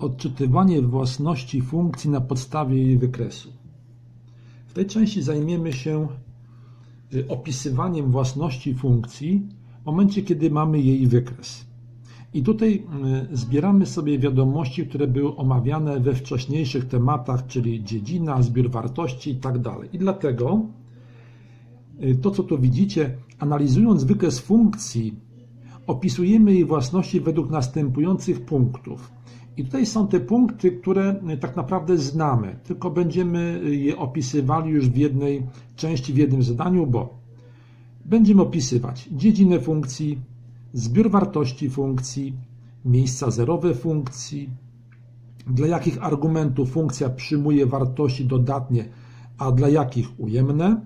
Odczytywanie własności funkcji na podstawie jej wykresu. W tej części zajmiemy się y, opisywaniem własności funkcji w momencie, kiedy mamy jej wykres. I tutaj y, zbieramy sobie wiadomości, które były omawiane we wcześniejszych tematach, czyli dziedzina, zbiór wartości i tak. I dlatego y, to, co tu widzicie, analizując wykres funkcji, opisujemy jej własności według następujących punktów. I tutaj są te punkty, które tak naprawdę znamy, tylko będziemy je opisywali już w jednej części, w jednym zadaniu, bo będziemy opisywać dziedzinę funkcji, zbiór wartości funkcji, miejsca zerowe funkcji, dla jakich argumentów funkcja przyjmuje wartości dodatnie, a dla jakich ujemne,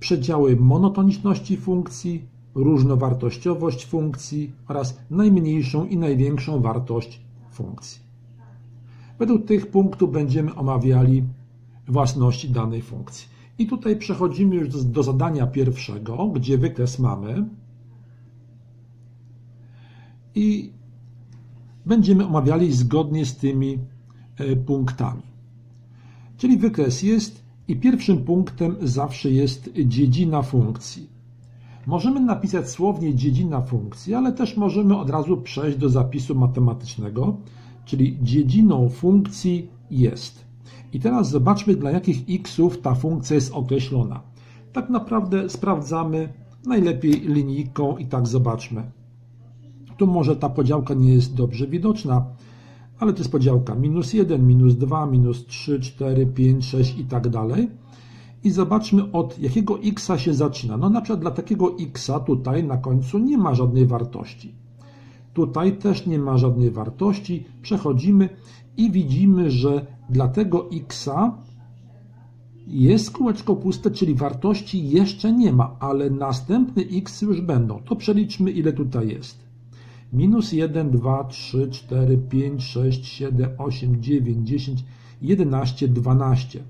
przedziały monotoniczności funkcji, różnowartościowość funkcji oraz najmniejszą i największą wartość funkcji. Według tych punktów będziemy omawiali własności danej funkcji. I tutaj przechodzimy już do, zadania pierwszego, gdzie wykres mamy i będziemy omawiali zgodnie z tymi e, punktami. Czyli wykres jest i pierwszym punktem zawsze jest dziedzina funkcji. Możemy napisać słownie dziedzina funkcji, ale też możemy od razu przejść do zapisu matematycznego, czyli dziedziną funkcji jest. I teraz zobaczmy, dla jakich xów ta funkcja jest określona. Tak naprawdę sprawdzamy najlepiej linijką i tak zobaczmy. Tu może ta podziałka nie jest dobrze widoczna, ale to jest podziałka minus 1, minus 2, minus 3, 4, 5, 6 i tak dalej i zobaczmy od jakiego x się zaczyna. No na przykład dla takiego x tutaj na końcu nie ma żadnej wartości. Tutaj też nie ma żadnej wartości. Przechodzimy i widzimy, że dla tego x jest kółeczko puste, czyli wartości jeszcze nie ma, ale następne x już będą. To przeliczmy ile tutaj jest. Minus 1, 2, 3, 4, 5, 6, 7, 8, 9, 10, 11, 12.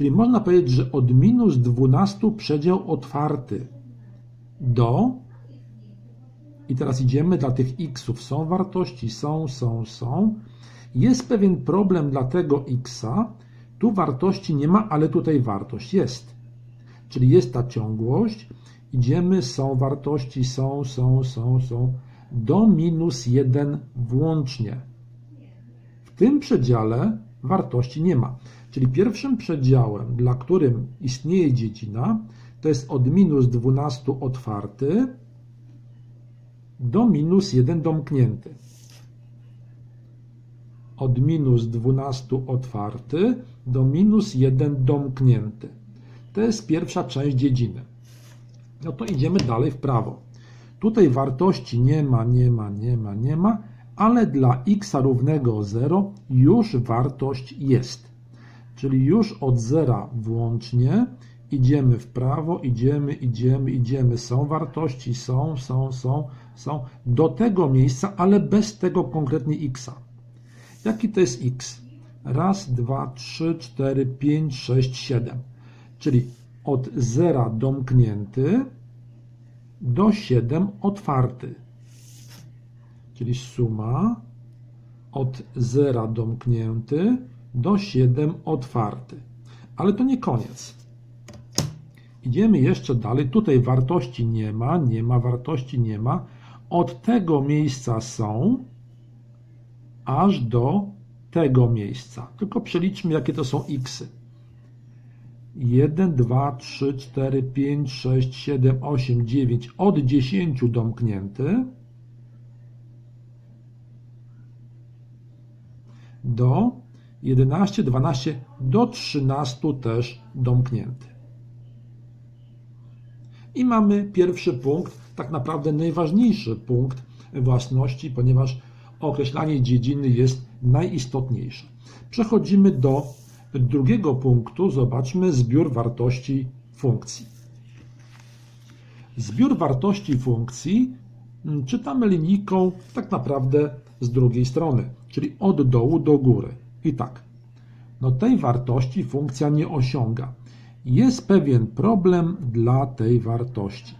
Czyli można powiedzieć, że od minus 12 przedział otwarty do i teraz idziemy dla tych xów. Są wartości, są, są, są. Jest pewien problem dla tego xa. Tu wartości nie ma, ale tutaj wartość jest. Czyli jest ta ciągłość. Idziemy, są wartości, są, są, są, są. Do minus 1 włącznie. W tym przedziale wartości nie ma. Czyli pierwszym przedziałem, dla którym istnieje dziedzina, to jest od minus 12 otwarty do minus 1 domknięty. Od minus 12 otwarty do minus 1 domknięty. To jest pierwsza część dziedziny. No to idziemy dalej w prawo. Tutaj wartości nie ma, nie ma, nie ma, nie ma, ale dla x równego 0 już wartość jest. Czyli już od zera włącznie idziemy w prawo, idziemy, idziemy, idziemy. Są wartości, są, są, są, są. Do tego miejsca, ale bez tego konkretnie x. Jaki to jest x? Raz, dwa, trzy, cztery, pięć, sześć, siedem. Czyli od zera domknięty do 7 otwarty. Czyli suma od zera domknięty do 7 otwarty. Ale to nie koniec. Idziemy jeszcze dalej. Tutaj wartości nie ma, nie ma wartości, nie ma. Od tego miejsca są aż do tego miejsca. Tylko przeliczmy, jakie to są xy. 1, 2, 3, 4, 5, 6, 7, 8, 9. Od 10 domknięty do 11, 12 do 13 też domknięty. I mamy pierwszy punkt, tak naprawdę najważniejszy punkt własności, ponieważ określanie dziedziny jest najistotniejsze. Przechodzimy do drugiego punktu. Zobaczmy zbiór wartości funkcji. Zbiór wartości funkcji mm, czytamy linijką tak naprawdę z drugiej strony, czyli od dołu do góry. I tak, no tej wartości funkcja nie osiąga. Jest pewien problem dla tej wartości.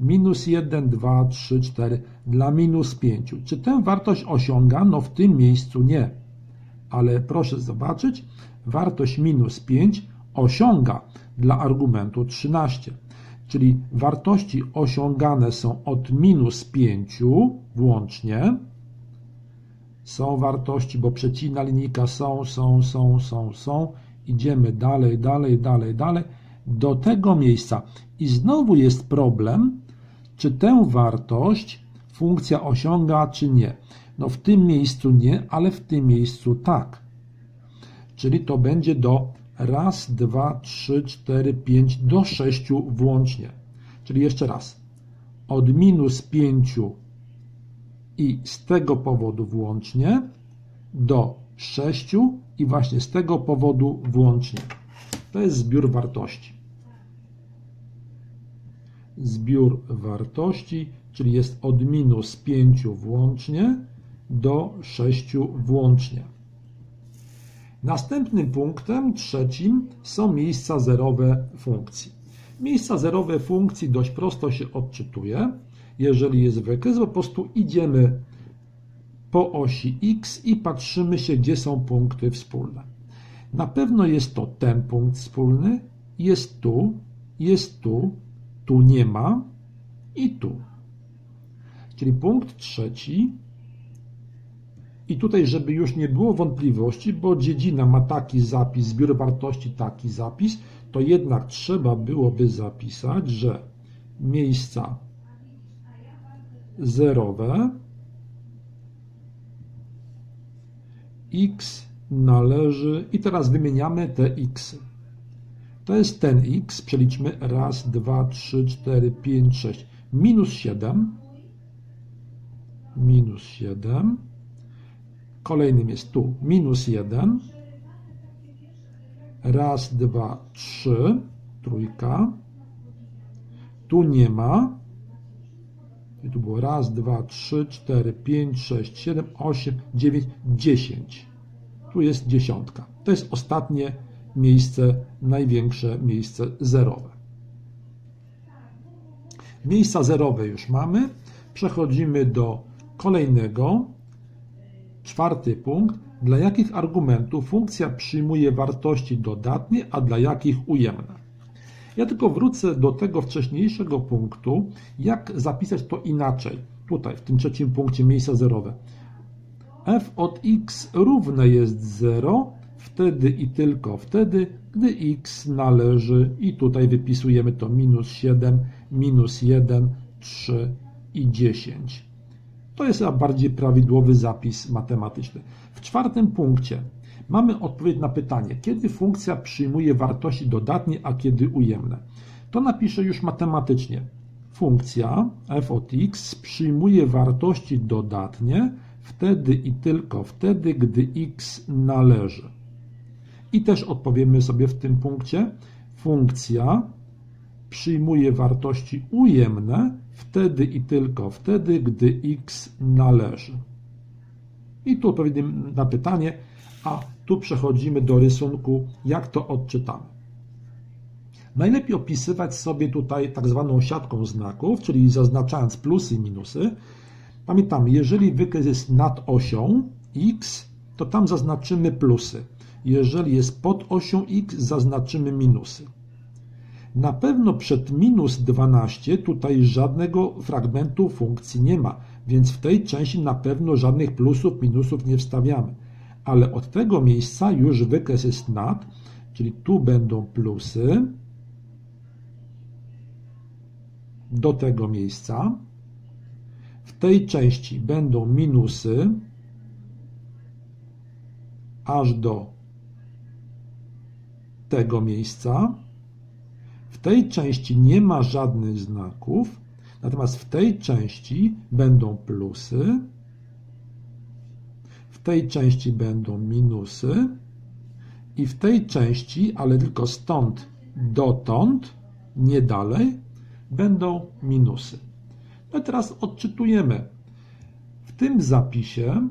minus 1, 2, 3, 4 dla minus 5. Czy tę wartość osiąga? No w tym miejscu nie. Ale proszę zobaczyć, wartość minus 5 osiąga dla argumentu 13. Czyli wartości osiągane są od minus 5 włącznie. Są wartości, bo przecina linijka są, są, są, są, są. Idziemy dalej, dalej, dalej, dalej do tego miejsca. I znowu jest problem, czy tę wartość funkcja osiąga, czy nie. No w tym miejscu nie, ale w tym miejscu tak. Czyli to będzie do raz, dwa, trzy, cztery, pięć, do sześciu włącznie. Czyli jeszcze raz. Od minus pięciu i z tego powodu włącznie do sześciu i właśnie z tego powodu włącznie. To jest zbiór wartości. Zbiór wartości, czyli jest od minus 5 włącznie do 6 włącznie. Następnym punktem, trzecim, są miejsca zerowe funkcji. Miejsca zerowe funkcji dość prosto się odczytuje. Jeżeli jest wykres, po prostu idziemy po osi x i patrzymy się, gdzie są punkty wspólne. Na pewno jest to ten punkt wspólny, jest tu, jest tu, tu nie ma i tu. Czyli punkt trzeci. I tutaj, żeby już nie było wątpliwości, bo dziedzina ma taki zapis, zbiór wartości taki zapis, to jednak trzeba byłoby zapisać, że miejsca zerowe x należy i teraz wymieniamy te x. To jest ten x, przeliczmy raz, dwa, trzy, cztery, pięć, sześć. Minus 7. Minus 7. Kolejnym jest tu minus 1. Raz, dwa, trzy. Trójka. Tu nie ma. I tu było raz, dwa, trzy, cztery, pięć, sześć, siedem, osiem, dziewięć, dziesięć. Tu jest dziesiątka. To jest ostatnie miejsce, największe miejsce zerowe. Miejsca zerowe już mamy. Przechodzimy do kolejnego. Czwarty punkt. Dla jakich argumentów funkcja przyjmuje wartości dodatnie, a dla jakich ujemne? Ja tylko wrócę do tego wcześniejszego punktu, jak zapisać to inaczej. Tutaj, w tym trzecim punkcie, miejsca zerowe. f od x równe jest 0, wtedy i tylko wtedy, gdy x należy i tutaj wypisujemy to minus 7, minus 1, 3 i 10. To jest bardziej prawidłowy zapis matematyczny. W czwartym punkcie mamy odpowiedź na pytanie, kiedy funkcja przyjmuje wartości dodatnie, a kiedy ujemne. To napiszę już matematycznie. Funkcja f od x przyjmuje wartości dodatnie wtedy i tylko wtedy, gdy x należy. I też odpowiemy sobie w tym punkcie. Funkcja przyjmuje wartości ujemne wtedy i tylko wtedy, gdy x należy. I tu odpowiemy na pytanie, a tu przechodzimy do rysunku, jak to odczytamy. Najlepiej opisywać sobie tutaj tak zwaną siatką znaków, czyli zaznaczając plusy i minusy. Pamiętamy, jeżeli wykres jest nad osią x, to tam zaznaczymy plusy. Jeżeli jest pod osią x, zaznaczymy minusy. Na pewno przed minus 12 tutaj żadnego fragmentu funkcji nie ma, więc w tej części na pewno żadnych plusów, minusów nie wstawiamy. Ale od tego miejsca już wykres jest nad, czyli tu będą plusy do tego miejsca. W tej części będą minusy aż do tego miejsca. W tej części nie ma żadnych znaków, natomiast w tej części będą plusy, tej części będą minusy i w tej części, ale tylko stąd dotąd, nie dalej, będą minusy. No teraz odczytujemy. W tym zapisie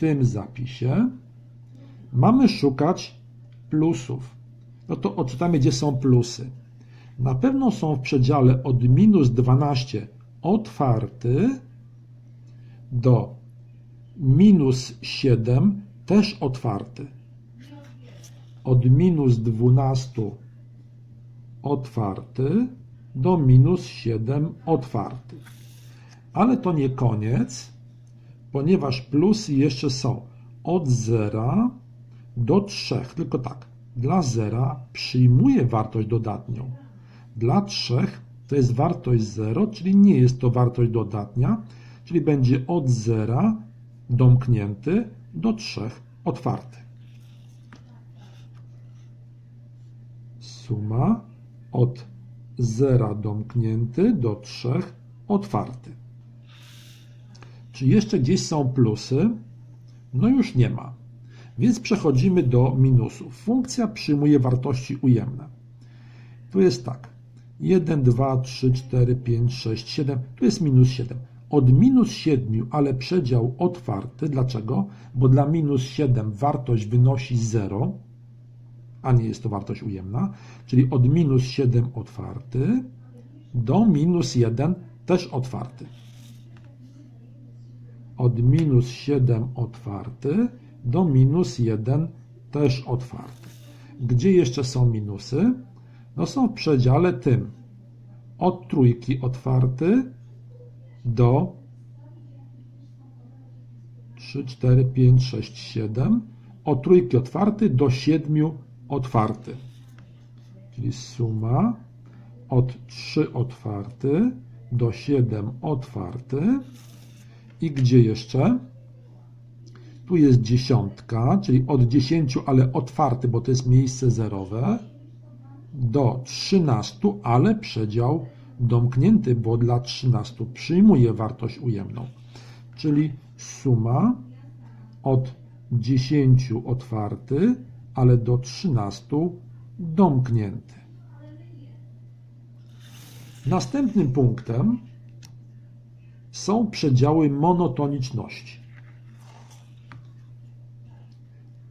tym zapisie mamy szukać plusów. no to odczytamy, gdzie są plusy. Na pewno są w przedziale od minus 12 otwarty do minus 7 też otwarty. Od minus 12 otwarty do minus 7 otwarty. Ale to nie koniec, ponieważ plusy jeszcze są od 0 do 3. Tylko tak, dla 0 przyjmuję wartość dodatnią. Dla 3 to jest wartość 0, czyli nie jest to wartość dodatnia, czyli będzie od 0 domknięty do 3 otwarty. Suma od 0 domknięty do 3 otwarty. Czy jeszcze gdzieś są plusy? No już nie ma. Więc przechodzimy do minusów. Funkcja przyjmuje wartości ujemne. Tu jest tak. 1, 2, 3, 4, 5, 6, 7. Tu jest minus 7. Od minus 7, ale przedział otwarty. Dlaczego? Bo dla minus 7 wartość wynosi 0, a nie jest to wartość ujemna. Czyli od minus 7 otwarty do minus 1 też otwarty. Od minus 7 otwarty do minus 1 też otwarty. Gdzie jeszcze są minusy? No są w przedziale tym. Od trójki otwarty do 3, 4, 5, 6, 7. Od trójki otwarty do 7 otwarty. Czyli suma od 3 otwarty do 7 otwarty. I gdzie jeszcze? Tu jest dziesiątka, czyli od 10, ale otwarty, bo to jest miejsce zerowe, do 13, ale przedział domknięty, bo dla 13 przyjmuje wartość ujemną. Czyli suma od 10 otwarty, ale do 13 domknięty. Następnym punktem są przedziały monotoniczności.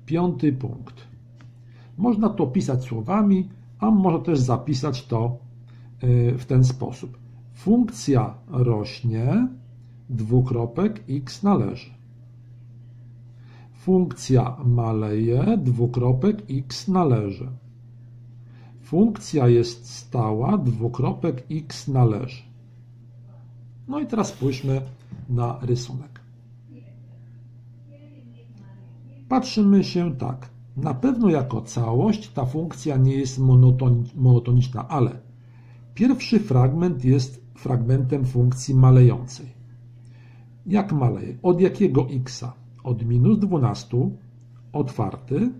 Piąty punkt. Można to pisać słowami, a można też zapisać to w ten sposób. Funkcja rośnie, dwukropek x należy. Funkcja maleje, dwukropek x należy. Funkcja jest stała, dwukropek x należy. No i teraz spójrzmy na rysunek. Patrzymy się tak. Na pewno jako całość ta funkcja nie jest monotoniczna, ale pierwszy fragment jest fragmentem funkcji malejącej. Jak maleje? Od jakiego x? Od minus 12 otwarty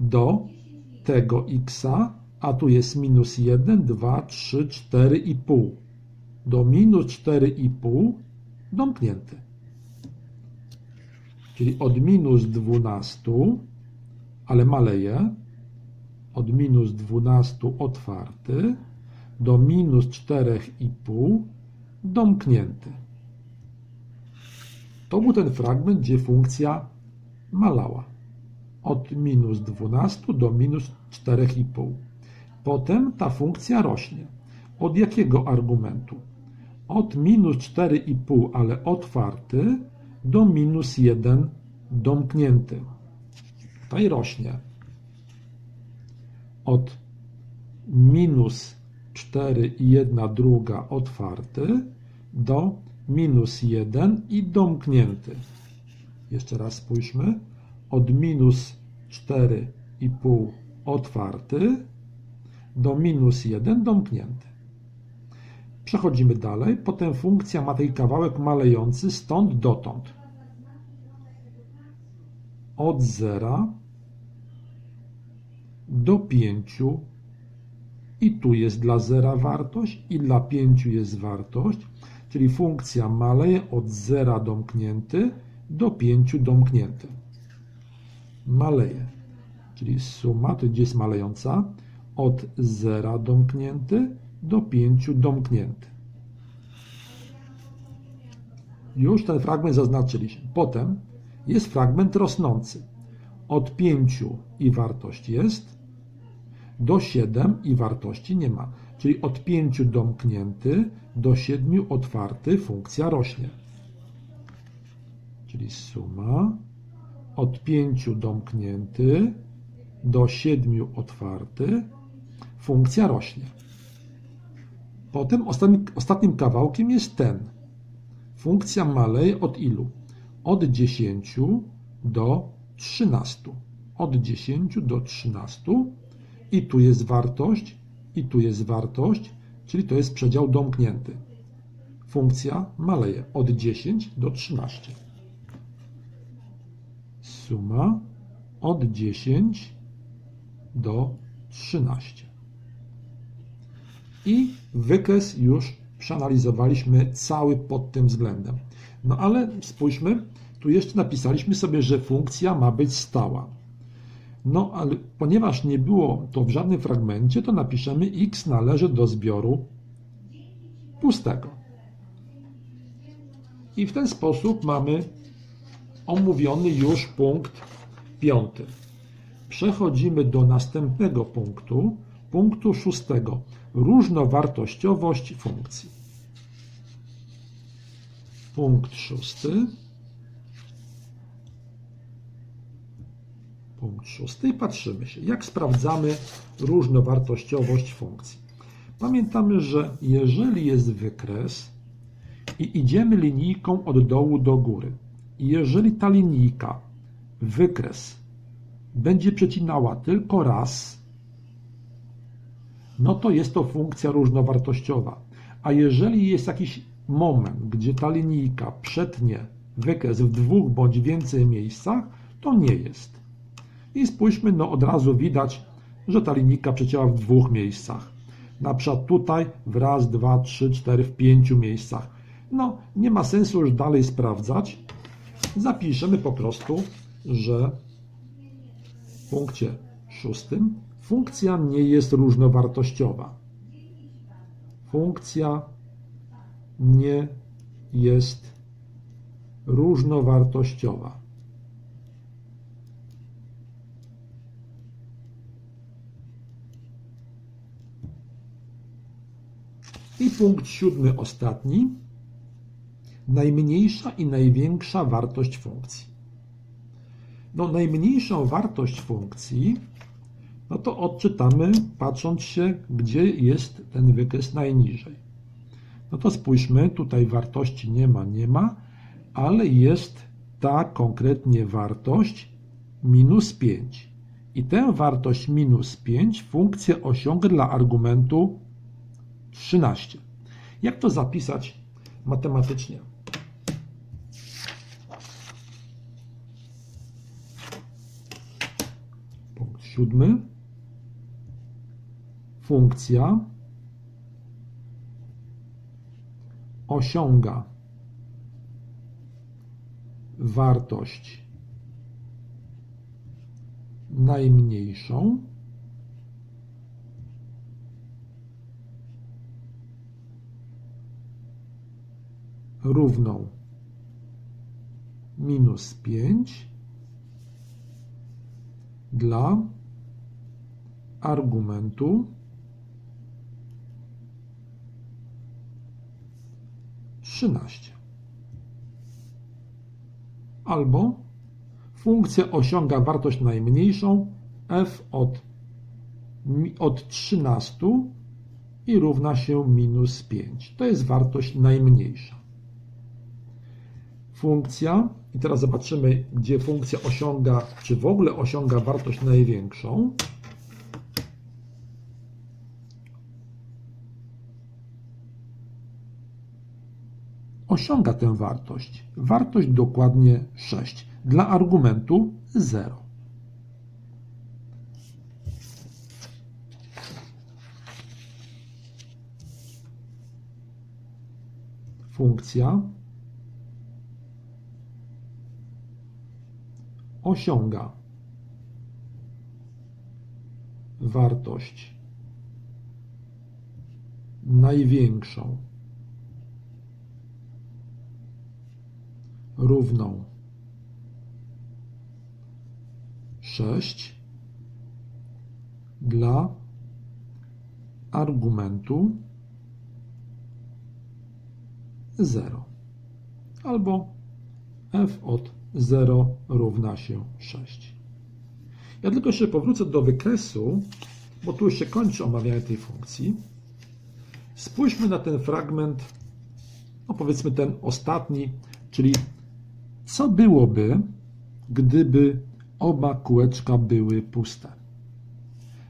do tego x, a tu jest minus 1, 2, 3, 4,5 do minus 4,5 domknięty. Czyli od minus 12, ale maleje, od minus 12 otwarty do minus 4,5 domknięty. To był ten fragment, gdzie funkcja malała. Od minus 12 do minus 4,5. Potem ta funkcja rośnie. Od jakiego argumentu? od minus 4,5, ale otwarty, do minus 1 domknięty. Tutaj rośnie od minus 4 i 1 druga otwarty do minus 1 i domknięty. Jeszcze raz spójrzmy. Od minus 4,5 otwarty do minus 1 domknięty. Przechodzimy dalej. Potem funkcja ma ten kawałek malejący stąd dotąd. Od 0 do 5 i tu jest dla 0 wartość i dla 5 jest wartość, czyli funkcja maleje od 0 domknięty do 5 domknięty. Maleje, czyli suma, to gdzie jest malejąca, od 0 domknięty do 5 domknięty. Już ten fragment zaznaczyliśmy. Potem jest fragment rosnący. Od 5 i wartość jest do 7 i wartości nie ma. Czyli od 5 domknięty do 7 otwarty funkcja rośnie. Czyli suma od 5 domknięty do 7 otwarty funkcja rośnie. Potem ostatnim, ostatnim kawałkiem jest ten. Funkcja maleje od ilu? Od 10 do 13. Od 10 do 13 i tu jest wartość, i tu jest wartość, czyli to jest przedział domknięty. Funkcja maleje od 10 do 13. Suma od 10 do 13. I wykres już przeanalizowaliśmy cały pod tym względem. No ale spójrzmy, tu jeszcze napisaliśmy sobie, że funkcja ma być stała. No ale ponieważ nie było to w żadnym fragmencie, to napiszemy x należy do zbioru pustego. I w ten sposób mamy omówiony już punkt piąty. Przechodzimy do następnego punktu, punktu szóstego. Różnowartościowość funkcji. Punkt szósty. Punkt szósty i patrzymy się, jak sprawdzamy różnowartościowość funkcji. Pamiętamy, że jeżeli jest wykres i idziemy linijką od dołu do góry, jeżeli ta linijka, wykres, będzie przecinała tylko raz, no to jest to funkcja różnowartościowa. A jeżeli jest jakiś moment, gdzie ta linijka przetnie wykres w dwóch bądź więcej miejscach, to nie jest. I spójrzmy, no od razu widać, że ta linijka przecięła w dwóch miejscach. Na przykład tutaj w raz, dwa, trzy, cztery, w pięciu miejscach. No, nie ma sensu już dalej sprawdzać. Zapiszemy po prostu, że w punkcie szóstym funkcja nie jest różnowartościowa. Funkcja nie jest różnowartościowa. I punkt siódmy, ostatni. Najmniejsza i największa wartość funkcji. No, najmniejszą wartość funkcji, no to odczytamy, patrząc się, gdzie jest ten wykres najniżej. No to spójrzmy, tutaj wartości nie ma, nie ma, ale jest ta konkretnie wartość minus 5. I tę wartość minus 5 funkcja osiąga dla argumentu 13. Jak to zapisać matematycznie? Punkt. Funkcja osiąga wartość najmniejszą równą minus 5 dla argumentu trzynaście. Albo funkcja osiąga wartość najmniejszą f od, od 13 i równa się minus 5. To jest wartość najmniejsza funkcja, i teraz zobaczymy, gdzie funkcja osiąga, czy w ogóle osiąga wartość największą. Osiąga tę wartość. Wartość dokładnie 6. Dla argumentu 0. Funkcja osiąga wartość największą równą 6 dla argumentu 0 albo f od 0 równa się 6. Ja tylko jeszcze powrócę do wykresu, bo tu się kończy omawianie tej funkcji. Spójrzmy na ten fragment, no powiedzmy ten ostatni, czyli co byłoby, gdyby oba kółeczka były puste.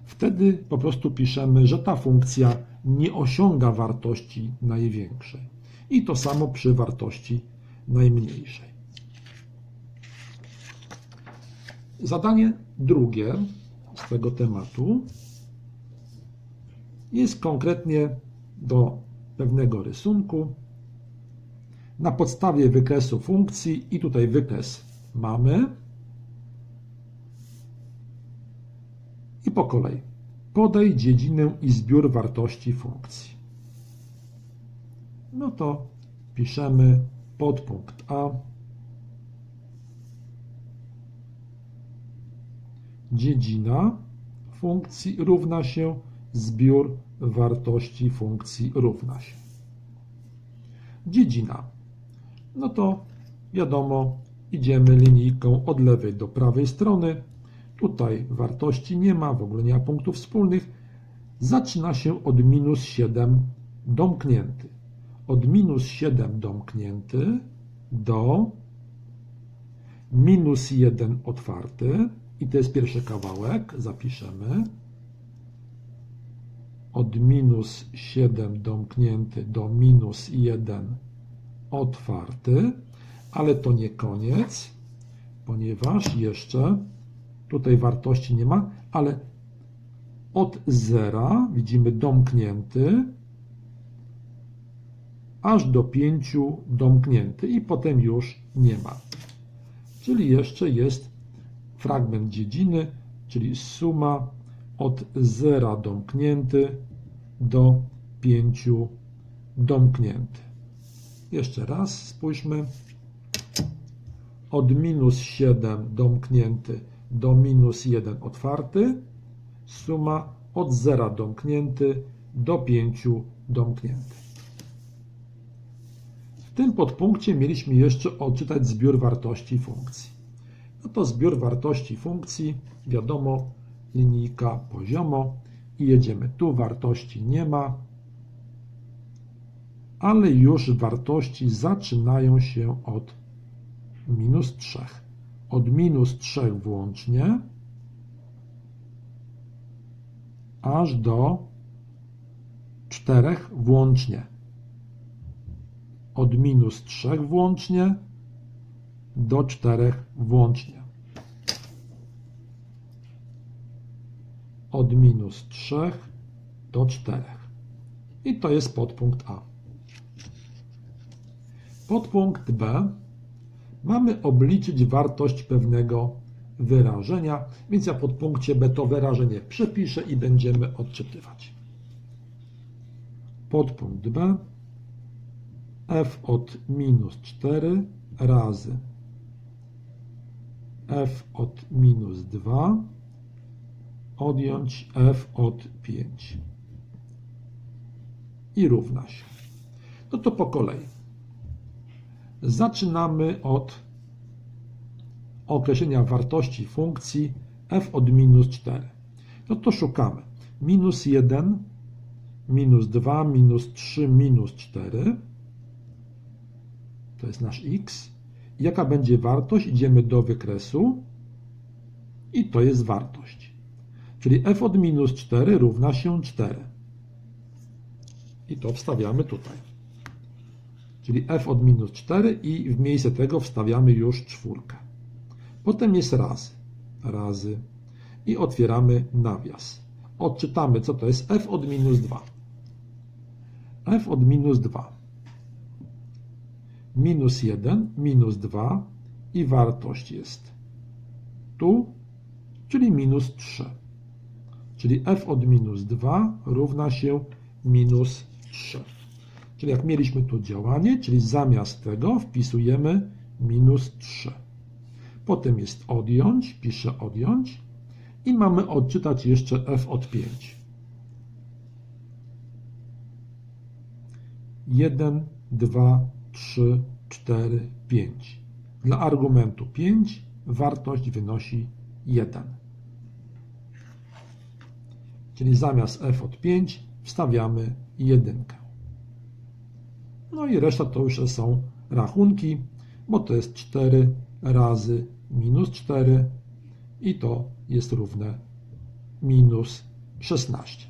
Wtedy po prostu piszemy, że ta funkcja nie osiąga wartości największej. I to samo przy wartości najmniejszej. Zadanie drugie z tego tematu jest konkretnie do pewnego rysunku. Na podstawie wykresu funkcji i tutaj wykres mamy. I po kolei. Podaj dziedzinę i zbiór wartości funkcji. No to piszemy podpunkt A. Dziedzina funkcji równa się zbiór wartości funkcji równa się. Dziedzina. No to wiadomo, idziemy linijką od lewej do prawej strony. Tutaj wartości nie ma, w ogóle nie ma punktów wspólnych. Zaczyna się od minus 7 domknięty. Od minus 7 domknięty do minus 1 otwarty. I to jest pierwszy kawałek, zapiszemy. Od minus 7 domknięty do minus 1 otwarty, ale to nie koniec, ponieważ jeszcze tutaj wartości nie ma, ale od zera widzimy domknięty aż do 5 domknięty i potem już nie ma. Czyli jeszcze jest fragment dziedziny, czyli suma od 0 domknięty do 5 domknięty. Jeszcze raz spójrzmy. Od minus 7 domknięty do minus 1 otwarty. Suma od 0 domknięty do 5 domknięty. W tym podpunkcie mieliśmy jeszcze odczytać zbiór wartości funkcji. No to zbiór wartości funkcji, wiadomo, linijka poziomo i jedziemy. Tu wartości nie ma, ale już wartości zaczynają się od minus 3. Od minus 3 włącznie aż do 4 włącznie. Od minus 3 włącznie do 4 włącznie. od minus 3 do 4. I to jest podpunkt A. Podpunkt B. Mamy obliczyć wartość pewnego wyrażenia, więc ja pod punkcie B to wyrażenie przepiszę i będziemy odczytywać. Podpunkt B f od minus 4 razy f od minus 2 odjąć f od 5 i równa się. No to po kolei. Zaczynamy od określenia wartości funkcji f od minus 4. No to szukamy. Minus 1, minus 2, minus 3, minus 4. To jest nasz x. Jaka będzie wartość? Idziemy do wykresu i to jest wartość. Czyli f od minus 4 równa się 4. I to wstawiamy tutaj. Czyli f od minus 4 i w miejsce tego wstawiamy już czwórkę. Potem jest razy. Razy. I otwieramy nawias. Odczytamy, co to jest f od minus 2. f od minus 2. Minus 1, minus 2 i wartość jest tu, czyli minus 3 czyli f od minus 2 równa się minus 3. Czyli jak mieliśmy tu działanie, czyli zamiast tego wpisujemy minus 3. Potem jest odjąć, piszę odjąć i mamy odczytać jeszcze f od 5. 1, 2, 3, 4, 5. Dla argumentu 5 wartość wynosi 1. Czyli zamiast f od 5 wstawiamy 1. No i reszta to już są rachunki, bo to jest 4 razy minus 4 i to jest równe minus 16.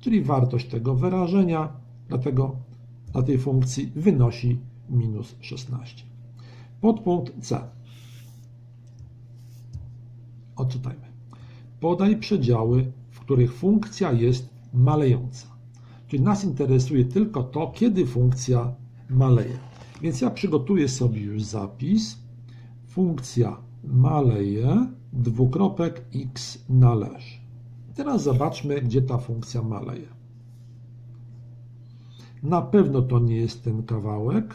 Czyli wartość tego wyrażenia dlatego dla tej funkcji wynosi minus 16. Podpunkt C. Odczytajmy. Podaj przedziały, w których funkcja jest malejąca. Czyli nas interesuje tylko to, kiedy funkcja maleje. Więc ja przygotuję sobie już zapis. Funkcja maleje, dwukropek x należy. Teraz zobaczmy, gdzie ta funkcja maleje. Na pewno to nie jest ten kawałek,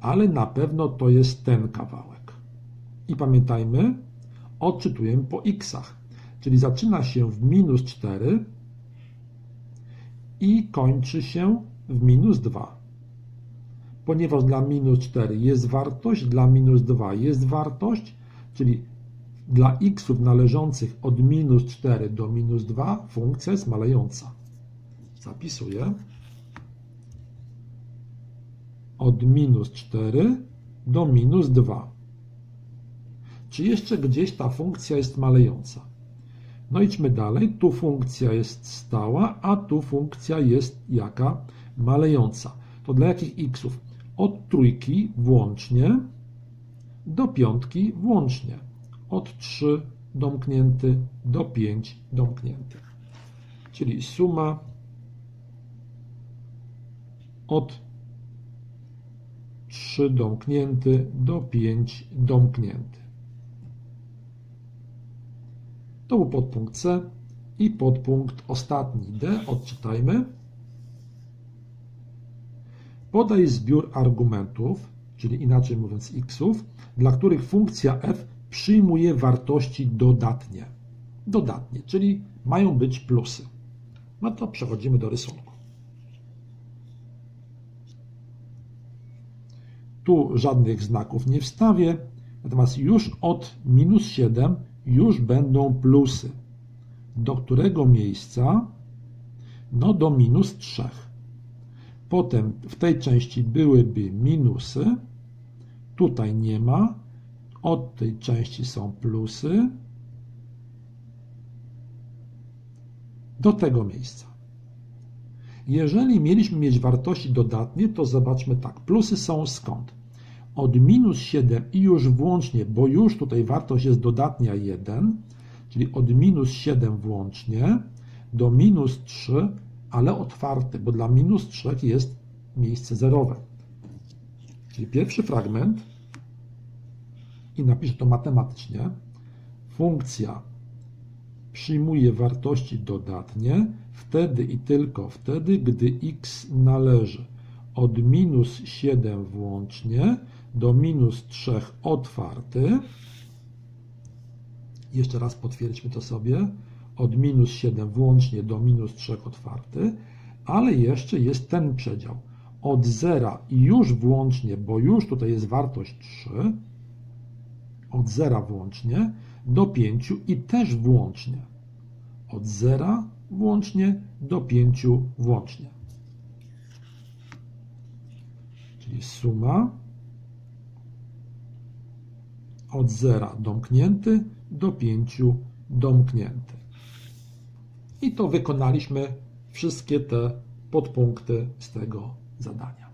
ale na pewno to jest ten kawałek. I pamiętajmy, odczytujemy po xach, czyli zaczyna się w minus 4 i kończy się w minus 2. Ponieważ dla minus 4 jest wartość, dla minus 2 jest wartość, czyli dla xów należących od minus 4 do minus 2 funkcja jest malejąca. Zapisuję od minus 4 do minus 2. Czy jeszcze gdzieś ta funkcja jest malejąca? No idźmy dalej. Tu funkcja jest stała, a tu funkcja jest jaka? Malejąca. To dla jakich xów? Od trójki włącznie do piątki włącznie. Od 3 domknięty do 5 domknięty. Czyli suma od 3 domknięty do 5 domknięty. To był podpunkt C i podpunkt ostatni D. Odczytajmy. Podaj zbiór argumentów, czyli inaczej mówiąc xów, dla których funkcja f przyjmuje wartości dodatnie. Dodatnie, czyli mają być plusy. No to przechodzimy do rysunku. Tu żadnych znaków nie wstawię, natomiast już od minus 7 już będą plusy. Do którego miejsca? No do minus 3. Potem w tej części byłyby minusy, tutaj nie ma, od tej części są plusy, do tego miejsca. Jeżeli mieliśmy mieć wartości dodatnie, to zobaczmy tak. Plusy są skąd? Od minus 7 i już włącznie, bo już tutaj wartość jest dodatnia 1, czyli od minus 7 włącznie do minus 3, ale otwarte, bo dla minus 3 jest miejsce zerowe. Czyli pierwszy fragment i napiszę to matematycznie. Funkcja przyjmuje wartości dodatnie wtedy i tylko wtedy, gdy x należy od minus 7 włącznie do minus 3 otwarty. Jeszcze raz potwierdźmy to sobie. Od minus 7 włącznie do minus 3 otwarty, ale jeszcze jest ten przedział. Od 0 i już włącznie, bo już tutaj jest wartość 3, od 0 włącznie do 5 i też włącznie. Od 0 włącznie do 5 włącznie. Czyli suma od 0 domknięty do 5 domknięty. I to wykonaliśmy wszystkie te podpunkty z tego zadania.